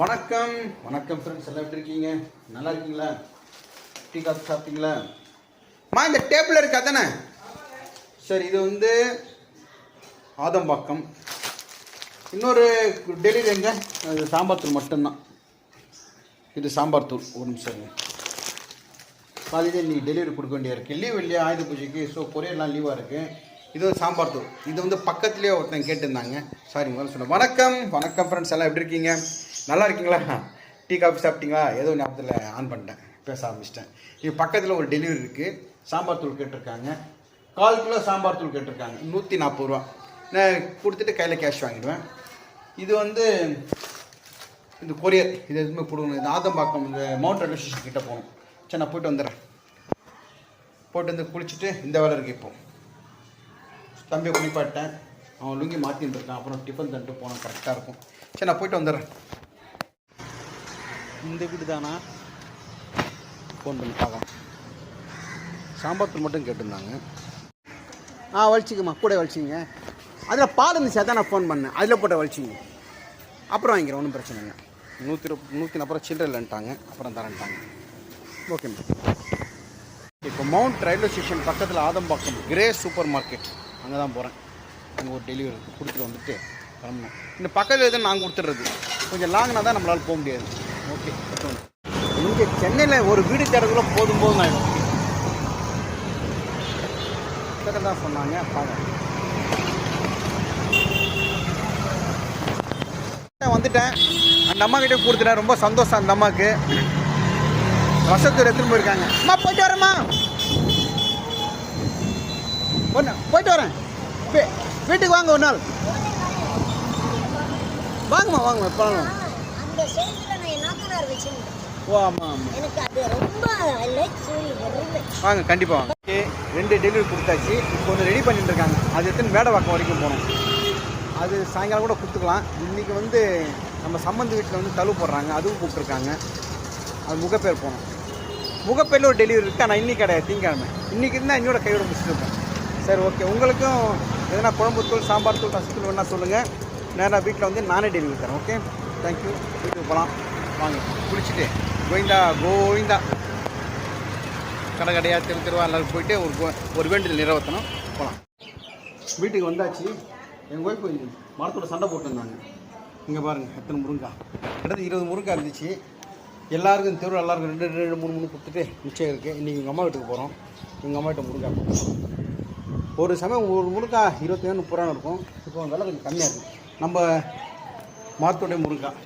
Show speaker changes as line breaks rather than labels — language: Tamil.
வணக்கம் வணக்கம் ஃப்ரெண்ட்ஸ் எல்லாம் எப்படி இருக்கீங்க நல்லா இருக்கீங்களா டீ காஃபி சாப்பிட்டீங்களா மா இந்த டேபிள் இருக்கா தானே சரி இது வந்து ஆதம்பாக்கம் இன்னொரு டெலிவரி எங்க அது சாம்பார் தூள் மட்டும்தான் இது சாம்பார் தூள் ஒரு நிமிஷம் பாதி இன்றைக்கி டெலிவரி கொடுக்க வேண்டியா இருக்குது லீவ் இல்லையா ஆயுத பூஜைக்கு ஸோ கொரியர்லாம் லீவாக இருக்குது இது வந்து சாம்பார் தூள் இது வந்து பக்கத்துலேயே ஒருத்தன் கேட்டிருந்தாங்க சாரி முதல்ல சொன்னேன் வணக்கம் வணக்கம் ஃப்ரெண்ட்ஸ் எல்லாம் எப்படி இருக்கீங்க நல்லா இருக்கீங்களா டீ காஃபி சாப்பிட்டீங்களா ஏதோ ஞாபகத்தில் ஆன் பண்ணிட்டேன் பேச ஆரம்பிச்சிட்டேன் இது பக்கத்தில் ஒரு டெலிவரி இருக்குது சாம்பார் தூள் கேட்டிருக்காங்க கால் கிலோ சாம்பார் தூள் கேட்டிருக்காங்க நூற்றி நாற்பது ரூபா நான் கொடுத்துட்டு கையில் கேஷ் வாங்கிடுவேன் இது வந்து இந்த கொரியர் இது எதுவுமே கொடுக்கணும் இந்த ஆதம்பாக்கம் இந்த மவுண்ட் ரயில்வே ஸ்டேஷன் கிட்டே போகணும் சரி நான் போயிட்டு வந்துடுறேன் போயிட்டு வந்து குளிச்சுட்டு இந்த வேலை இருக்கு இப்போ தம்பியை குளிப்பாட்டேன் அவன் லுங்கி மாற்றின்னு இருக்கான் அப்புறம் டிஃபன் தந்துட்டு போனால் கரெக்டாக இருக்கும் சரி நான் போயிட்டு வந்துடுறேன் இந்த வீடு தானா ஃபோன் பண்ணி பார்க்கலாம் சாம்பார் மட்டும் கேட்டிருந்தாங்க ஆ வலிச்சிக்கம்மா கூட வலிச்சிங்க அதில் பால் இருந்துச்சு அதான் நான் ஃபோன் பண்ணேன் அதில் போட்ட வலிச்சிங்க அப்புறம் வாங்கிக்கிறேன் ஒன்றும் பிரச்சனை இல்லை நூற்றி நூற்றி நாற்பது சில்லற இல்லைன்ட்டாங்க அப்புறம் தரேன்ட்டாங்க ஓகே மேம் இப்போ மவுண்ட் ரயில்வே ஸ்டேஷன் பக்கத்தில் ஆதம்பாக்கம் கிரே சூப்பர் மார்க்கெட் அங்கே தான் போகிறேன் அங்கே ஒரு டெலிவரி கொடுத்துட்டு வந்துட்டு கிளம்பணும் இந்த பக்கத்தில் எதுவும் நாங்கள் கொடுத்துட்றது கொஞ்சம் லாங்னா தான் நம்மளால் போக முடியாது ஓகே இங்கே சென்னையில் ஒரு வீடு தேடுறதுக்குள்ள போதும் போதும் ஆகிடும் கிட்ட தான் சொன்னாங்க பாருங்க வந்துட்டேன் அந்த அம்மா கிட்டே கொடுத்துட்டேன் ரொம்ப சந்தோஷம் அந்த அம்மாவுக்கு வசத்தூர் எடுத்துன்னு போயிருக்காங்க அம்மா போயிட்டு வரேம்மா ஒன்று போயிட்டு வரேன் வீட்டுக்கு வாங்க ஒரு நாள் வாங்கம்மா வாங்கம்மா
இப்போ
ஓ ஆமாம் வாங்க கண்டிப்பாக வாங்க ஓகே ரெண்டு டெலிவரி கொடுத்தாச்சு இப்போ ஒன்று ரெடி பண்ணிட்டு இருக்காங்க அது எடுத்துன்னு மேடவாக்கம் வரைக்கும் போகணும் அது சாயங்காலம் கூட கொடுத்துக்கலாம் இன்றைக்கி வந்து நம்ம சம்மந்த வீட்டில் வந்து தழுவு போடுறாங்க அதுவும் கூப்பிட்ருக்காங்க அது முகப்பேர் போகணும் முகப்பேரில் ஒரு டெலிவரி இருக்குது ஆனால் இன்றைக்கி கிடையாது திங்கக்கிழமை இன்றைக்கி இருந்தால் என்னோட கையோட முடிச்சுருப்பேன் சரி ஓகே உங்களுக்கும் எதனா குழம்பு தூள் சாம்பார் தூள் ரசத்தூள் வேணால் சொல்லுங்கள் நேராக வீட்டில் வந்து நானே டெலிவரி தரேன் ஓகே தேங்க்யூ வீட்டுக்கு போகலாம் வாங்க குளிச்சுட்டு கோவிந்தா கோவிந்தா கடை கடையாக தெரு திருவா எல்லாரும் போயிட்டு ஒரு ஒரு வேண்டுதல் நிறைவேற்றணும் போகலாம் வீட்டுக்கு வந்தாச்சு எங்கள் ஒய்ஃப் மரத்தோட சண்டை போட்டுருந்தாங்க இங்கே பாருங்கள் எத்தனை முருங்கா கிட்டத்தட்ட இருபது முருங்கா இருந்துச்சு எல்லாருக்கும் தெருவில் எல்லாருக்கும் ரெண்டு ரெண்டு மூணு மூணு கொடுத்துட்டு நிச்சயம் இருக்குது இன்றைக்கி எங்கள் அம்மா வீட்டுக்கு போகிறோம் எங்கள் அம்மா வீட்டை முருங்கா ஒரு சமயம் ஒரு முருங்கா ஏழு முப்பது ரூபா இருக்கும் இப்போ விலை கொஞ்சம் கம்மியாக இருக்குது நம்ம மரத்துடைய முருங்கா